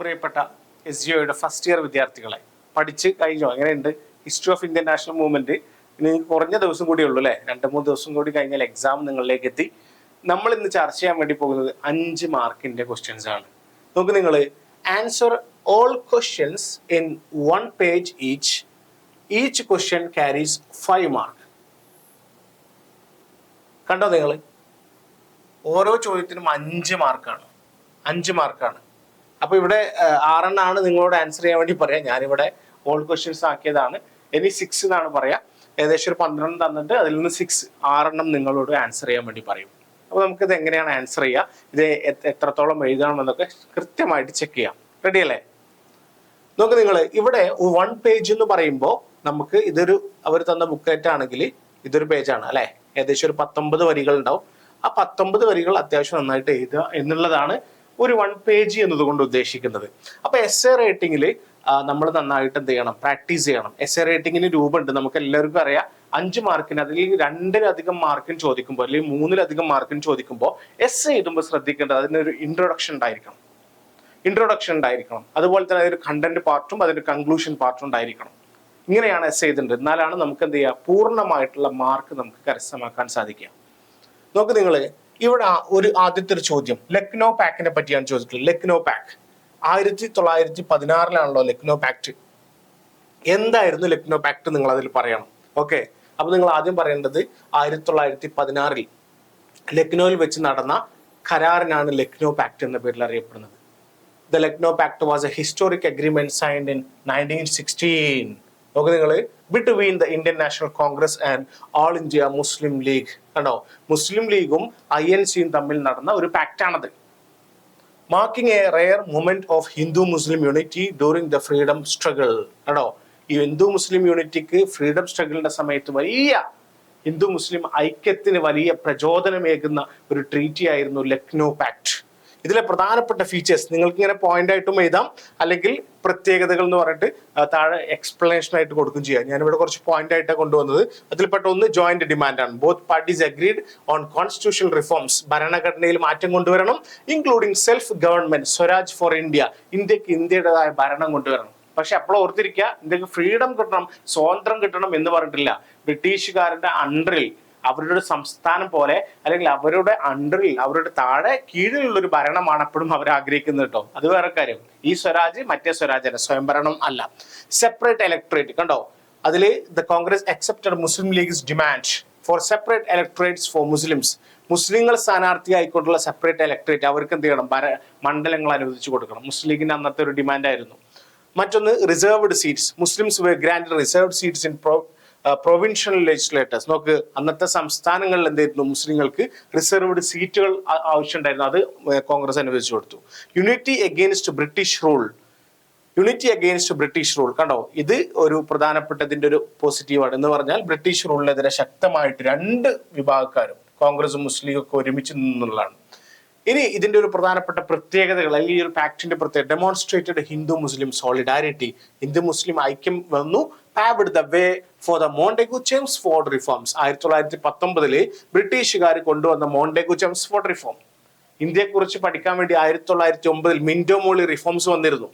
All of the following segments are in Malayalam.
പ്രിയപ്പെട്ട എസ് ജി ഒയുടെ ഫസ്റ്റ് ഇയർ വിദ്യാർത്ഥികളെ പഠിച്ച് കഴിഞ്ഞോ. എങ്ങനെയുണ്ട് history of Indian national movement ഇനി കുറഞ്ഞ ദിവസം കൂടി ഉള്ളൂ അല്ലേ? രണ്ട് മൂന്ന് ദിവസം കൂടി കഴിഞ്ഞാൽ എക്സാം നിങ്ങളിലേക്ക് എത്തി. നമ്മൾ ഇന്ന് ചർച്ച ചെയ്യാൻ വേണ്ടി പോകുന്നത് അഞ്ച് മാർക്കിന്റെ ക്വസ്റ്റ്യൻസ് ആണ്. നോക്ക് നിങ്ങൾ answer all questions in one page each each question carries five mark കണ്ടോ നിങ്ങൾ? ഓരോ ചോദ്യത്തിനും അഞ്ച് മാർക്കാണ് അഞ്ച് മാർക്കാണ് അപ്പൊ ഇവിടെ ആറെണ്ണാണ് നിങ്ങളോട് ആൻസർ ചെയ്യാൻ വേണ്ടി പറയാം. ഞാനിവിടെ ഓൾ ക്വസ്റ്റ്യൻസ് ആക്കിയതാണ്. ഇനി സിക്സ് എന്നാണ് പറയാം. ഏകദേശം ഒരു പന്ത്രണ്ട് തന്നിട്ട് അതിൽ നിന്ന് സിക്സ് ആറെണ്ണം നിങ്ങളോട് ആൻസർ ചെയ്യാൻ വേണ്ടി പറയും. അപ്പൊ ഇത് എങ്ങനെയാണ് ആൻസർ ചെയ്യുക ഇത് എത്രത്തോളം എഴുതണം എന്നൊക്കെ കൃത്യമായിട്ട് ചെക്ക് ചെയ്യാം. റെഡി അല്ലേ? നോക്ക് നിങ്ങൾ ഇവിടെ വൺ പേജ് എന്ന് പറയുമ്പോൾ നമുക്ക് ഇതൊരു അവർ തന്ന ബുക്കറ്റ് ആണെങ്കിൽ ഇതൊരു പേജാണ് അല്ലെ? ഏകദേശം ഒരു പത്തൊമ്പത് വരികൾ ഉണ്ടാവും. ആ പത്തൊമ്പത് വരികൾ അത്യാവശ്യം നന്നായിട്ട് എഴുതുക എന്നുള്ളതാണ് ഒരു വൺ പേജ് എന്നതുകൊണ്ട് ഉദ്ദേശിക്കുന്നത്. അപ്പൊ എസ് എ റേറ്റിംഗിൽ നമ്മൾ നന്നായിട്ട് എന്ത് ചെയ്യണം? പ്രാക്ടീസ് ചെയ്യണം. എസ് എ റേറ്റിംഗിന് രൂപമുണ്ട്. നമുക്ക് എല്ലാവർക്കും അറിയാം. അഞ്ച് മാർക്കിന് അതിൽ രണ്ടിലധികം മാർക്കിന് ചോദിക്കുമ്പോൾ അല്ലെങ്കിൽ മൂന്നിലധികം മാർക്കിന് ചോദിക്കുമ്പോൾ എസ് എഴുതുമ്പോൾ ശ്രദ്ധിക്കേണ്ടത് അതിനൊരു ഇൻട്രൊഡക്ഷൻ ഉണ്ടായിരിക്കണം. ഇൻട്രൊഡക്ഷൻ ഉണ്ടായിരിക്കണം. അതുപോലെ തന്നെ അതിന് കണ്ടന്റ് പാർട്ടും അതിന്റെ കൺക്ലൂഷൻ പാർട്ടും ഉണ്ടായിരിക്കണം. ഇങ്ങനെയാണ് എസ് ചെയ്തിട്ടുണ്ട് എന്നാലാണ് നമുക്ക് എന്ത് ചെയ്യുക പൂർണമായിട്ടുള്ള മാർക്ക് നമുക്ക് കരസ്ഥമാക്കാൻ സാധിക്കുക. നോക്ക് നിങ്ങൾ ഇവിടെ ഒരു ആദ്യത്തെ ഒരു ചോദ്യം. ലക്നോ പാക്കിനെ പറ്റിയാണ് ചോദിച്ചിട്ടുള്ളത്. ലക്നോ പാക്ക് ആയിരത്തി തൊള്ളായിരത്തി പതിനാറിലാണല്ലോ ലക്നോ പാക്ട്. എന്തായിരുന്നു ലക്നോ പാക്ട് നിങ്ങൾ അതിൽ പറയണം. ഓക്കെ? അപ്പൊ നിങ്ങൾ ആദ്യം പറയേണ്ടത് ആയിരത്തി തൊള്ളായിരത്തി പതിനാറിൽ ലക്നോയിൽ വെച്ച് നടന്ന കരാറിനാണ് ലക്നോ പാക്ട് എന്ന പേരിൽ അറിയപ്പെടുന്നത്. The Lucknow pact was a historic agreement signed in nineteen sixteen നോക്ക് നിങ്ങൾ between the Indian National Congress and All India Muslim League. കണ്ടോ? മുസ്ലിം ലീഗും ഐ എൻ സിയും തമ്മിൽ നടന്ന ഒരു പാക്റ്റാണത് marking a rare moment of Hindu Muslim unity during the freedom struggle കണ്ടോ? ഈ ഹിന്ദു മുസ്ലിം യൂണിറ്റിക്ക് ഫ്രീഡം സ്ട്രഗിളിന്റെ സമയത്ത് വലിയ ഹിന്ദു മുസ്ലിം ഐക്യത്തിന് വലിയ പ്രചോദനമേകുന്ന ഒരു ട്രീറ്റി ആയിരുന്നു ലക്നോ പാക്ട് ഇതിലെ പ്രധാനപ്പെട്ട ഫീച്ചേഴ്സ് നിങ്ങൾക്ക് ഇങ്ങനെ പോയിന്റ് ആയിട്ടും എഴുതാം. അല്ലെങ്കിൽ പ്രത്യേകതകൾ എന്ന് പറഞ്ഞിട്ട് താഴെ എക്സ്പ്ലനേഷൻ ആയിട്ട് കൊടുക്കും ചെയ്യാം. ഞാനിവിടെ കുറച്ച് പോയിന്റ് ആയിട്ടാണ് കൊണ്ടുവന്നത്. അതിൽപ്പെട്ട ഒന്ന് ജോയിന്റ് ഡിമാൻഡ് ആണ്. Both parties agreed on constitutional reforms ഭരണഘടനയിൽ മാറ്റം കൊണ്ടുവരണം including self government swaraj for India. ഇന്ത്യയ്ക്ക് ഇന്ത്യയുടേതായ ഭരണം കൊണ്ടുവരണം. പക്ഷെ അപ്പോൾ ഓർത്തിരിക്കുക ഇന്ത്യയ്ക്ക് ഫ്രീഡം കിട്ടണം സ്വാതന്ത്ര്യം കിട്ടണം എന്ന് പറഞ്ഞിട്ടില്ല. ബ്രിട്ടീഷുകാരുടെ അണ്ടറിൽ അവരുടെ ഒരു സംസ്ഥാനം പോലെ അല്ലെങ്കിൽ അവരുടെ അണ്ടറിൽ അവരുടെ താഴെ കീഴിലുള്ള ഒരു ഭരണമാണ് എപ്പോഴും അവർ ആഗ്രഹിക്കുന്നത് കേട്ടോ. അത് വേറെ കാര്യം. ഈ സ്വരാജ് മറ്റേ സ്വരാജ് അല്ല സ്വയംഭരണം അല്ല. സെപ്പറേറ്റ് ഇലക്ട്രേറ്റ് കണ്ടോ? അതിൽ the Congress accepted Muslim League's demand for separate electorates for Muslims മുസ്ലിങ്ങൾ സ്ഥാനാർത്ഥി ആയിക്കൊണ്ടുള്ള സെപ്പറേറ്റ് ഇലക്ട്രേറ്റ് അവർക്ക് എന്ത് ചെയ്യണം? ഭര മണ്ഡലങ്ങൾ അനുവദിച്ചു കൊടുക്കണം. മുസ്ലിം ലീഗിന്റെ അന്നത്തെ ഒരു ഡിമാൻഡായിരുന്നു മറ്റൊന്ന് reserved seats Muslims grand reserved seats in provincial legislators നോക്ക് അന്നത്തെ സംസ്ഥാനങ്ങളിൽ എന്തായിരുന്നു മുസ്ലിങ്ങൾക്ക് റിസർവ്ഡ് സീറ്റുകൾ ആവശ്യമുണ്ടായിരുന്നു. അത് കോൺഗ്രസ് അനുവദിച്ചു കൊടുത്തു. Unity against British rule unity against British rule കണ്ടോ? ഇത് ഒരു പ്രധാനപ്പെട്ടതിന്റെ ഒരു പോസിറ്റീവാണ് എന്ന് പറഞ്ഞാൽ ബ്രിട്ടീഷ് റൂളിനെതിരെ ശക്തമായിട്ട് രണ്ട് വിഭാഗക്കാരും കോൺഗ്രസും മുസ്ലിം ഒക്കെ ഒരുമിച്ച് നിന്നുള്ളതാണ്. ഇനി ഇതിന്റെ ഒരു പ്രധാനപ്പെട്ട പ്രത്യേകതകൾ അല്ലെങ്കിൽ ഈ ഒരു പാക്ടിന്റെ പ്രത്യേകത demonstrated Hindu Muslim solidarity Hindu Muslim ഐക്യം വന്നു. Paved the way for the Montagu Chelmsford reforms ആയിരത്തി തൊള്ളായിരത്തി പത്തൊമ്പതിൽ ബ്രിട്ടീഷുകാർ കൊണ്ടുവന്ന മോണ്ടേഗു ചെംസ്ഫോർഡ് റിഫോം ഇന്ത്യയെക്കുറിച്ച് പഠിക്കാൻ വേണ്ടി ആയിരത്തി തൊള്ളായിരത്തി ഒമ്പതിൽ മിൻഡോ മോളി റിഫോംസ് വന്നിരുന്നു.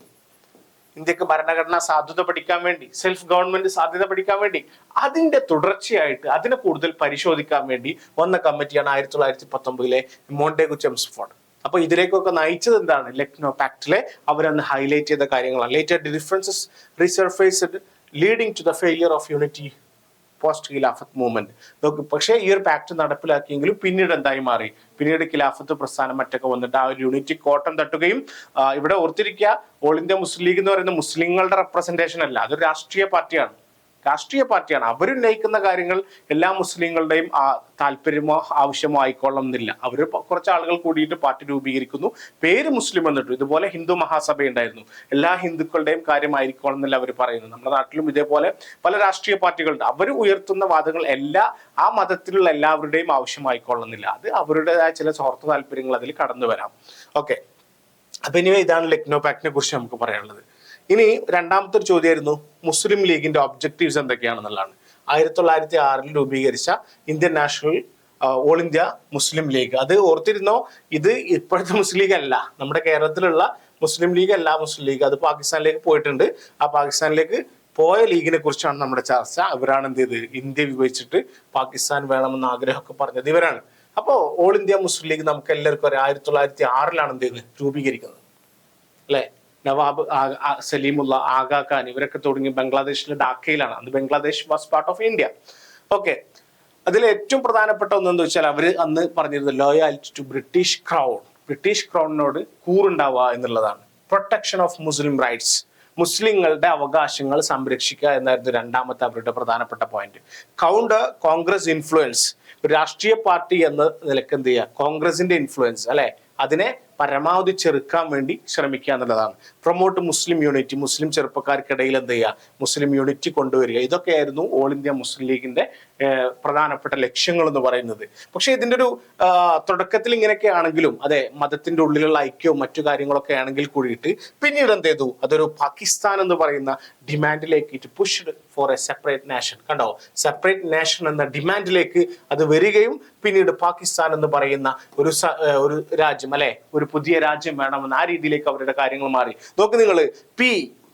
ഇന്ത്യയ്ക്ക് ഭരണഘടനാ സാധ്യത പഠിക്കാൻ വേണ്ടി സെൽഫ് ഗവൺമെന്റ് സാധ്യത പഠിക്കാൻ വേണ്ടി അതിന്റെ തുടർച്ചയായിട്ട് അതിനെ കൂടുതൽ പരിശോധിക്കാൻ വേണ്ടി വന്ന കമ്മിറ്റിയാണ് ആയിരത്തി തൊള്ളായിരത്തി പത്തൊമ്പതിലെ മോണ്ടേഗു ചെംസ്ഫോർഡ് അപ്പൊ ഇതിലേക്കൊക്കെ നയിച്ചത് എന്താണ്? ലക്നോ പാക്ടിലെ അവരന്ന് ഹൈലൈറ്റ് ചെയ്ത കാര്യങ്ങളാണ്. Later differences resurfaced leading to the failure of unity post Khilafat movement പക്ഷേ ഈ ഒരു പാക്ട് നടപ്പിലാക്കിയെങ്കിലും പിന്നീട് എന്തായി മാറി? പിന്നീട് ഖിലാഫത്ത് പ്രസ്ഥാനം മറ്റൊക്കെ വന്നിട്ട് ആ ഒരു യൂണിറ്റി കോട്ടം തട്ടുകയും ഇവിടെ ഓർത്തിരിക്കുക ഓൾ ഇന്ത്യ മുസ്ലിം ലീഗ് എന്ന് പറയുന്നത് മുസ്ലിങ്ങളുടെ റെപ്രസെന്റേഷൻ അല്ല അതൊരു രാഷ്ട്രീയ പാർട്ടിയാണ്. രാഷ്ട്രീയ പാർട്ടിയാണ്. അവർ ഉന്നയിക്കുന്ന കാര്യങ്ങൾ എല്ലാ മുസ്ലിങ്ങളുടെയും താല്പര്യമോ ആവശ്യമോ ആയിക്കൊള്ളണം എന്നില്ല അവർ കുറച്ച് ആളുകൾ കൂടിയിട്ട് പാർട്ടി രൂപീകരിക്കുന്നു. പേര് മുസ്ലിം എന്നിട്ടു. ഇതുപോലെ ഹിന്ദു മഹാസഭ ഉണ്ടായിരുന്നു എല്ലാ ഹിന്ദുക്കളുടെയും കാര്യമായിരിക്കണം എന്നല്ല അവർ പറയുന്നത്. നമ്മുടെ നാട്ടിലും ഇതേപോലെ പല രാഷ്ട്രീയ പാർട്ടികളുണ്ട്. അവർ ഉയർത്തുന്ന വാദങ്ങൾ എല്ലാ ആ മതത്തിലുള്ള എല്ലാവരുടെയും ആവശ്യമായിക്കൊള്ളുന്നില്ല. അത് അവരുടേതായ ചില സ്വാർത്ഥ താല്പര്യങ്ങൾ അതിൽ കടന്നു വരാം ഓക്കെ. അപ്പൊ ഇനി ഇതാണ് ലക്നോ പാക്ടിനെ കുറിച്ച് നമുക്ക് പറയാനുള്ളത്. ഇനി രണ്ടാമത്തെ ഒരു ചോദ്യമായിരുന്നു മുസ്ലിം ലീഗിന്റെ ഒബ്ജക്റ്റീവ്സ് എന്തൊക്കെയാണെന്നുള്ളതാണ്. ആയിരത്തി തൊള്ളായിരത്തി ആറിൽ രൂപീകരിച്ച Indian national all India Muslim league. അത് ഓർത്തിരുന്നോ? ഇത് ഇപ്പോഴത്തെ മുസ്ലിം ലീഗ് അല്ല. നമ്മുടെ കേരളത്തിലുള്ള മുസ്ലിം ലീഗ് അല്ല മുസ്ലിം ലീഗ്. അത് പാകിസ്ഥാനിലേക്ക് പോയിട്ടുണ്ട്. ആ പാകിസ്ഥാനിലേക്ക് പോയ ലീഗിനെ കുറിച്ചാണ് നമ്മുടെ ചർച്ച. ഇവരാണ് എന്ത് ചെയ്ത് ഇന്ത്യ വിഭജിച്ചിട്ട് പാകിസ്ഥാൻ വേണമെന്ന ആഗ്രഹമൊക്കെ പറഞ്ഞത് ഇവരാണ്. അപ്പോൾ ഓൾ ഇന്ത്യ മുസ്ലിം ലീഗ് നമുക്ക് എല്ലാവർക്കും അറിയാം. ആയിരത്തി തൊള്ളായിരത്തി ആറിലാണ് എന്ത് ചെയ്യുന്നത് രൂപീകരിക്കുന്നത്. അല്ലെ? നവാബ് സലീമുള്ള ആഗാ ഖാൻ ഇവരൊക്കെ തുടങ്ങി ബംഗ്ലാദേശിലെ ഡാക്കയിലാണ്. അന്ന് Bangladesh was part of India okay അതിൽ ഏറ്റവും പ്രധാനപ്പെട്ട ഒന്നെന്ന് വെച്ചാൽ അവർ അന്ന് പറഞ്ഞിരുന്നത് loyalty to British crown British ക്രൗണിനോട് കൂറുണ്ടാവുക എന്നുള്ളതാണ്. പ്രൊട്ടക്ഷൻ ഓഫ് മുസ്ലിം റൈറ്റ്സ് മുസ്ലിങ്ങളുടെ അവകാശങ്ങൾ സംരക്ഷിക്കുക എന്നായിരുന്നു രണ്ടാമത്തെ അവരുടെ പ്രധാനപ്പെട്ട പോയിന്റ് കൗണ്ടർ കോൺഗ്രസ് ഇൻഫ്ലുവൻസ് രാഷ്ട്രീയ പാർട്ടി എന്ന നിലയ്ക്ക് എന്ത് ചെയ്യുക? കോൺഗ്രസിന്റെ ഇൻഫ്ലുവൻസ് അല്ലെ? അതിനെ പരമാവധി ചെറുക്കാൻ വേണ്ടി ശ്രമിക്കുക എന്നുള്ളതാണ്. പ്രൊമോട്ട് മുസ്ലിം യൂണിറ്റി മുസ്ലിം ചെറുപ്പക്കാർക്കിടയിൽ എന്ത് ചെയ്യുക? മുസ്ലിം യൂണിറ്റി കൊണ്ടുവരിക. ഇതൊക്കെയായിരുന്നു ഓൾ ഇന്ത്യ മുസ്ലിം ലീഗിന്റെ പ്രധാനപ്പെട്ട ലക്ഷ്യങ്ങൾ എന്ന് പറയുന്നത്. പക്ഷെ ഇതിന്റെ ഒരു തുടക്കത്തിൽ ഇങ്ങനെയൊക്കെ ആണെങ്കിലും അതെ മതത്തിന്റെ ഉള്ളിലുള്ള ഐക്യവും മറ്റു കാര്യങ്ങളൊക്കെ ആണെങ്കിൽ കൂടിയിട്ട് പിന്നീട് എന്ത് ചെയ്തു? അതൊരു പാകിസ്ഥാൻ എന്ന് പറയുന്ന ഡിമാൻഡിലേക്ക് it pushed for a separate nation കണ്ടോ? സെപ്പറേറ്റ് നാഷൻ എന്ന ഡിമാൻഡിലേക്ക് അത് വരികയും പിന്നീട് പാകിസ്ഥാൻ എന്ന് പറയുന്ന ഒരു ഒരു രാജ്യം അല്ലെ? ഒരു പുതിയ രാജ്യം വേണമെന്ന് ആ രീതിയിലേക്ക് അവരുടെ കാര്യങ്ങൾ മാറി. നോക്ക് നിങ്ങൾ പി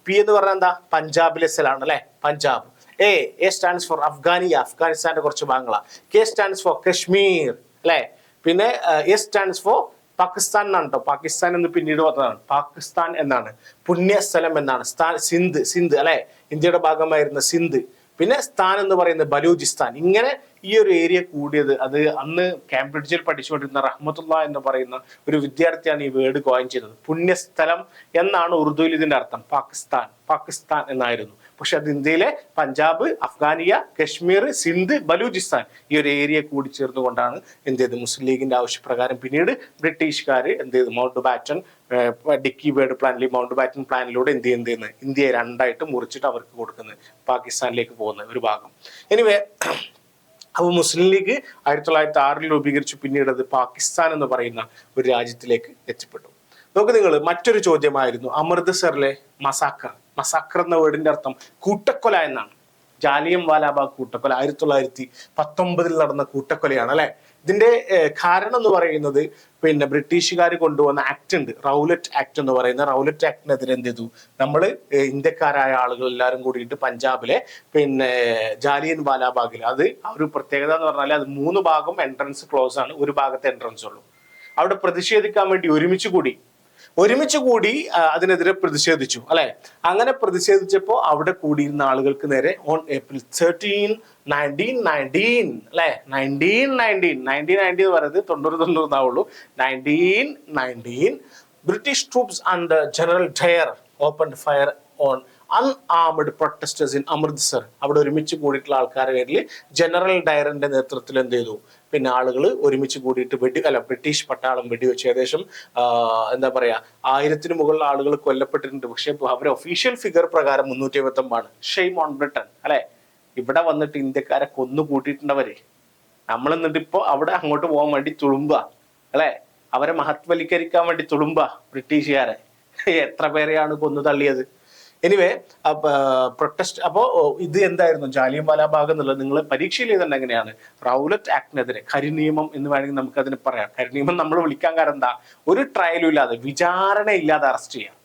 പി എന്ന് പറഞ്ഞാൽ എന്താ? പഞ്ചാബിലെ സ്ഥലമാണ് അല്ലെ? Punjab. A A stands for Afghania. അഫ്ഗാനിസ്ഥാന്റെ കുറച്ച് ഭാഗങ്ങളാണ് കെ സ്റ്റാൻഡ്സ് ഫോർ കശ്മീർ അല്ലെ? പിന്നെ എസ് സ്റ്റാൻഡ്സ് ഫോർ പാകിസ്ഥാൻ എന്നാണ് കേട്ടോ പാകിസ്ഥാൻ എന്ന് പിന്നീട് വന്നതാണ്. പാകിസ്ഥാൻ എന്നാണ്. പുണ്യസ്ഥലം എന്നാണ്. സ്ഥാൻ സിന്ധ് സിന്ധ് അല്ലെ? ഇന്ത്യയുടെ ഭാഗമായിരുന്ന സിന്ധ്. പിന്നെ സ്ഥാൻ എന്ന് പറയുന്നത് ബലൂചിസ്ഥാൻ. ഇങ്ങനെ ഈ ഒരു ഏരിയ കൂടിയത് അത് അന്ന് കാംബ്രിഡ്ജിൽ പഠിച്ചുകൊണ്ടിരുന്ന റഹ്മത്തുള്ള എന്ന് പറയുന്ന ഒരു വിദ്യാർത്ഥിയാണ് ഈ വേർഡ് കോയിൻ ചെയ്തത്. പുണ്യസ്ഥലം എന്നാണ് ഉറുദുവിൽ ഇതിന്റെ അർത്ഥം. പാകിസ്ഥാൻ പാകിസ്ഥാൻ എന്നായിരുന്നു. പക്ഷെ അത് ഇന്ത്യയിലെ പഞ്ചാബ് അഫ്ഗാനിയ കശ്മീർ സിന്ധ് ബലൂചിസ്ഥാൻ ഈ ഒരു ഏരിയ കൂടി ചേർന്നുകൊണ്ടാണ് എന്ത് ചെയ്തത്? മുസ്ലിം ലീഗിന്റെ ആവശ്യപ്രകാരം പിന്നീട് ബ്രിട്ടീഷുകാർ എന്ത് ചെയ്തു? മൗണ്ട് ബാറ്റൺ ഡിക്കി ബേർഡ് പ്ലാനിൽ മൗണ്ട് ബാറ്റൺ പ്ലാനിലൂടെ എന്ത് ചെയ്യുന്നത് ഇന്ത്യയെ രണ്ടായിട്ട് മുറിച്ചിട്ട് അവർക്ക് കൊടുക്കുന്നത് പാകിസ്ഥാനിലേക്ക് പോകുന്ന ഒരു ഭാഗം. എനിവേ അപ്പോൾ മുസ്ലിം ലീഗ് ആയിരത്തി തൊള്ളായിരത്തി ആറിൽ രൂപീകരിച്ചു. പിന്നീട് അത് പാകിസ്ഥാൻ എന്ന് പറയുന്ന ഒരു രാജ്യത്തിലേക്ക് എത്തിപ്പെട്ടു. നോക്ക് നിങ്ങൾ മറ്റൊരു ചോദ്യമായിരുന്നു. അമൃത്സറിലെ മസാക്കർ മസാക്കർ എന്ന വേർഡിന്റെ അർത്ഥം കൂട്ടക്കൊല എന്നാണ്. ജാലിയം വാലാബാഗ് കൂട്ടക്കൊല ആയിരത്തി തൊള്ളായിരത്തി പത്തൊമ്പതിൽ നടന്ന കൂട്ടക്കൊലയാണ് അല്ലെ? ഇതിന്റെ കാരണം എന്ന് പറയുന്നത് പിന്നെ ബ്രിട്ടീഷുകാർ കൊണ്ടുവന്ന ആക്ട് ഉണ്ട് റൗലറ്റ് ആക്ട് എന്ന് പറയുന്ന റൗലറ്റ് ആക്ടിനെതിരെ എന്ത് ചെയ്തു? നമ്മൾ ഇന്ത്യക്കാരായ ആളുകൾ എല്ലാവരും കൂടിയിട്ട് പഞ്ചാബിലെ പിന്നെ ജാലിയൻ വാലാബാഗിൽ അത് ഒരു പ്രത്യേകത എന്ന് പറഞ്ഞാൽ അത് മൂന്ന് ഭാഗം എൻട്രൻസ് ക്ലോസ് ആണ് ഒരു ഭാഗത്തെ എൻട്രൻസ് ഉള്ളൂ. അവിടെ പ്രതിഷേധിക്കാൻ വേണ്ടി ഒരുമിച്ച് കൂടി ഒരുമിച്ച് കൂടി അതിനെതിരെ പ്രതിഷേധിച്ചു അല്ലെ? അങ്ങനെ പ്രതിഷേധിച്ചപ്പോൾ അവിടെ കൂടിയിരുന്ന ആളുകൾക്ക് നേരെ on April thirteen nineteen nineteen അല്ലെ? നയന്റീൻ നയന്റീൻ നയന്റീൻ നയന്റീൻ എന്ന് പറയുന്നത് തൊണ്ണൂറ് തൊണ്ണൂറ് എന്നാവുള്ളൂ. Nineteen nineteen British troops and general Dyer open fire on unarmed protesters in Amritsar അവിടെ ഒരുമിച്ച് കൂടിയിട്ടുള്ള ആൾക്കാരുടെ പേരിൽ ജനറൽ ഡയറിന്റെ നേതൃത്വത്തിൽ എന്ത് ചെയ്തു? പിന്നെ ആളുകൾ ഒരുമിച്ച് കൂടിയിട്ട് വെടി അല്ല ബ്രിട്ടീഷ് പട്ടാളം വെടിവെച്ച്. ഏകദേശം എന്താ പറയാ ആയിരത്തിന് മുകളിൽ ആളുകൾ കൊല്ലപ്പെട്ടിട്ടുണ്ട്. പക്ഷെ അവരെ ഒഫീഷ്യൽ ഫിഗർ പ്രകാരം മുന്നൂറ്റി എഴുപത്തൊമ്പതാണ് ഷെയ്ം ഓൺ ബ്രിട്ടൻ അല്ലെ? ഇവിടെ വന്നിട്ട് ഇന്ത്യക്കാരെ കൊന്നു കൂട്ടിയിട്ടുണ്ടവരെ. നമ്മൾ എന്നിട്ട് ഇപ്പൊ അവിടെ അങ്ങോട്ട് പോകാൻ വേണ്ടി തുളുമ്പ അല്ലെ? അവരെ മഹത്വലിക്കരിക്കാൻ വേണ്ടി തുളുമ്പ ബ്രിട്ടീഷുകാരെ. എത്ര പേരെയാണ് കൊന്നു തള്ളിയത്? എനിവേ പ്രൊട്ടസ്റ്റ് അപ്പോ ഇത് എന്തായിരുന്നു? ജാലിയൻ വാലാബാഗ് എന്നുള്ളത് നിങ്ങൾ പരീക്ഷയിൽ ചെയ്തിട്ടുണ്ട് എങ്ങനെയാണ്? റൗലറ്റ് ആക്ടിനെതിരെ കരിനിയമം എന്ന് വേണമെങ്കിൽ നമുക്ക് അതിന് പറയാം. കരിനിയമം നമ്മൾ വിളിക്കാൻ കാരണം എന്താ? ഒരു ട്രയലും ഇല്ലാതെ വിചാരണ ഇല്ലാതെ അറസ്റ്റ് ചെയ്യാം.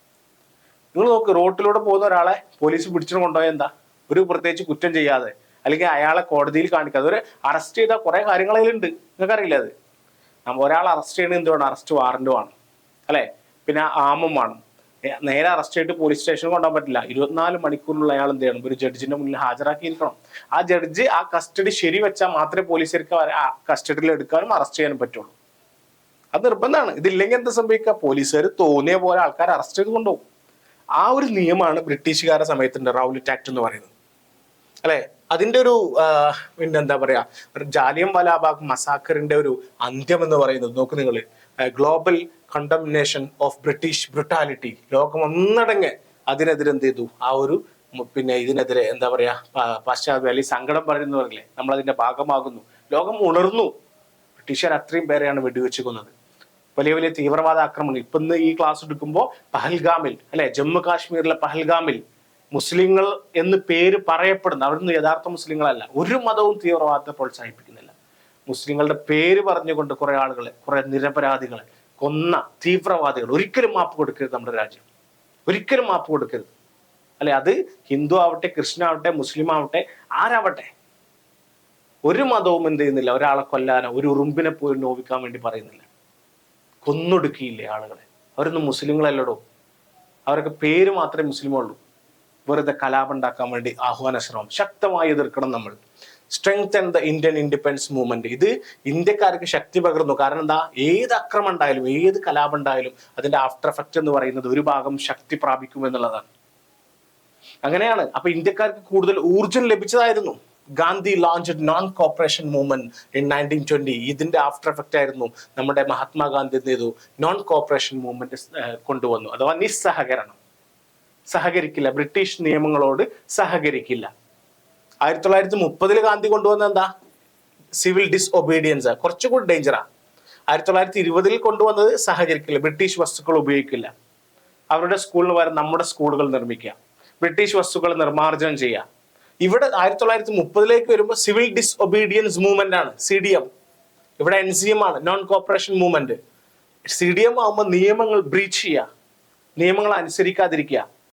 നിങ്ങൾ നോക്ക് റോട്ടിലൂടെ പോകുന്ന ഒരാളെ പോലീസ് പിടിച്ചു കൊണ്ടുപോയ എന്താ? ഒരു പ്രത്യേകിച്ച് കുറ്റം ചെയ്യാതെ അല്ലെങ്കിൽ അയാളെ കോടതിയിൽ കാണിക്കാതെ ഒരു അറസ്റ്റ് ചെയ്ത കുറെ കാര്യങ്ങൾ അതിലുണ്ട് നിങ്ങൾക്കറിയില്ല അത്? നമ്മ ഒരാൾ അറസ്റ്റ് ചെയ്യണത് എന്തുവാണ്? അറസ്റ്റ് വാറണ്ടുമാണ് അല്ലേ? പിന്നെ ആമം വേണം. നേരെ അറസ്റ്റ് ചെയ്തിട്ട് പോലീസ് സ്റ്റേഷനിൽ കൊണ്ടുപോകാൻ പറ്റില്ല. ഇരുപത്തിനാല് മണിക്കൂറിനുള്ള അയാൾ എന്ത് ചെയ്യണം? ഒരു ജഡ്ജിന്റെ മുന്നിൽ ഹാജരാക്കിയിരിക്കണം. ആ ജഡ്ജി ആ കസ്റ്റഡി ശരി വെച്ചാൽ മാത്രമേ പോലീസുകാർക്ക് കസ്റ്റഡിയിൽ എടുക്കാനും അറസ്റ്റ് ചെയ്യാനും പറ്റുള്ളൂ. അത് നിർബന്ധമാണ്. ഇതില്ലെങ്കിൽ എന്താ സംഭവിക്കുക? പോലീസുകാർ തോന്നിയ പോലെ ആൾക്കാർ അറസ്റ്റ് ചെയ്ത് കൊണ്ടുപോകും. ആ ഒരു നിയമമാണ് ബ്രിട്ടീഷുകാരുടെ സമയത്തുണ്ട് റൗലറ്റ് ആക്ട് എന്ന് പറയുന്നത്. അല്ലെ? അതിന്റെ ഒരു പിന്നെന്താ പറയാ? ജാലിയം വാലാബാഗ് മസാക്കറിന്റെ ഒരു അന്ത്യം എന്ന് പറയുന്നത്. നോക്ക് നിങ്ങൾ global condemnation of British brutality ലോകം ഒന്നടങ്ങ് അതിനെതിരെ എന്ത് ചെയ്തു? ആ ഒരു പിന്നെ ഇതിനെതിരെ എന്താ പറയാ പാശ്ചാത്യ അല്ലെങ്കിൽ സങ്കടം നമ്മൾ അതിന്റെ ഭാഗമാകുന്നു. ലോകം ഉണർന്നു. ബ്രിട്ടീഷുകാർ അത്രയും പേരെയാണ് വെടിവെച്ച് കൊന്നത് വലിയ വലിയ തീവ്രവാദ ആക്രമണം ഇപ്പൊ ഇന്ന് ഈ ക്ലാസ് എടുക്കുമ്പോൾ പഹൽഗാമിൽ അല്ലെ ജമ്മു കാശ്മീരിലെ പഹൽഗാമിൽ മുസ്ലിങ്ങൾ എന്ന് പേര് പറയപ്പെടുന്ന അവിടുന്ന് യഥാർത്ഥ മുസ്ലിങ്ങളല്ല ഒരു മതവും തീവ്രവാദത്തെ പ്രോത്സാഹിപ്പിക്കുന്നില്ല. മുസ്ലിങ്ങളുടെ പേര് പറഞ്ഞുകൊണ്ട് കുറെ ആളുകളെ കുറെ നിരപരാധികളെ കൊന്ന തീവ്രവാദികൾ ഒരിക്കലും മാപ്പ് കൊടുക്കരുത് നമ്മുടെ രാജ്യം. ഒരിക്കലും മാപ്പ് കൊടുക്കരുത്. അല്ലെ അത് ഹിന്ദു ആവട്ടെ ക്രിസ്ത്യൻ ആവട്ടെ മുസ്ലിം ആവട്ടെ ആരാവട്ടെ. ഒരു മതവും എന്ത് ചെയ്യുന്നില്ല. ഒരാളെ കൊല്ലാനോ ഒരു ഉറുമ്പിനെ പോയി നോവിക്കാൻ വേണ്ടി പറയുന്നില്ല. കൊന്നൊടുക്കിയില്ലേ ആളുകളെ. അവരൊന്നും മുസ്ലിങ്ങളല്ലടോ. അവരൊക്കെ പേര് മാത്രമേ മുസ്ലിമുള്ളൂ. വെറുതെ കലാപം ഉണ്ടാക്കാൻ വേണ്ടി ആഹ്വാന ശ്രമം. ശക്തമായി എതിർക്കണം നമ്മൾ. Strength and the Indian independence movement ഇത് ഇന്ത്യക്കാർക്ക് ശക്തി പകർന്നു. കാരണം എന്താ? ഏത് അക്രമം ഉണ്ടായാലും ഏത് കലാപം ഉണ്ടായാലും അതിന്റെ ആഫ്റ്റർ എഫക്റ്റ് എന്ന് പറയുന്നത് ഒരു ഭാഗം ശക്തി പ്രാപിക്കും എന്നുള്ളതാണ്. അങ്ങനെയാണ്. അപ്പൊ ഇന്ത്യക്കാർക്ക് കൂടുതൽ ഊർജം ലഭിച്ചതായിരുന്നു. Gandhi launch non cooperation movement in nineteen twenty ഇതിന്റെ ആഫ്റ്റർ എഫക്റ്റ് ആയിരുന്നു നമ്മുടെ മഹാത്മാഗാന്ധി ചെയ്തു? നോൺ കോപ്പറേഷൻ മൂവ്മെന്റ് കൊണ്ടുവന്നു. അഥവാ നിസ്സഹകരണം. സഹകരിക്കില്ല. ബ്രിട്ടീഷ് നിയമങ്ങളോട് സഹകരിക്കില്ല. ആയിരത്തി തൊള്ളായിരത്തി മുപ്പതിൽ ഗാന്ധി കൊണ്ടുവന്ന എന്താ? സിവിൽ ഡിസ്ഒബീഡിയൻസ് കുറച്ചുകൂടി ഡേഞ്ചറാണ് ആയിരത്തി തൊള്ളായിരത്തി ഇരുപതിൽ കൊണ്ടുവന്നത് സഹകരിക്കില്ല. ബ്രിട്ടീഷ് വസ്തുക്കൾ ഉപയോഗിക്കില്ല. അവരുടെ സ്കൂളിന് പകരം നമ്മുടെ സ്കൂളുകൾ നിർമ്മിക്കുക. ബ്രിട്ടീഷ് വസ്തുക്കൾ നിർമ്മാർജനം ചെയ്യുക. ഇവിടെ ആയിരത്തി തൊള്ളായിരത്തി മുപ്പതിലേക്ക് വരുമ്പോൾ സിവിൽ ഡിസ്ഒബീഡിയൻസ് മൂവ്മെന്റ് ആണ്. സി ഡി എം ഇവിടെ എൻ സി എം ആണ്. Non cooperation movement C D M ആകുമ്പോൾ നിയമങ്ങൾ ബ്രീച്ച് ചെയ്യുക. നിയമങ്ങൾ അനുസരിക്കാതിരിക്കുക.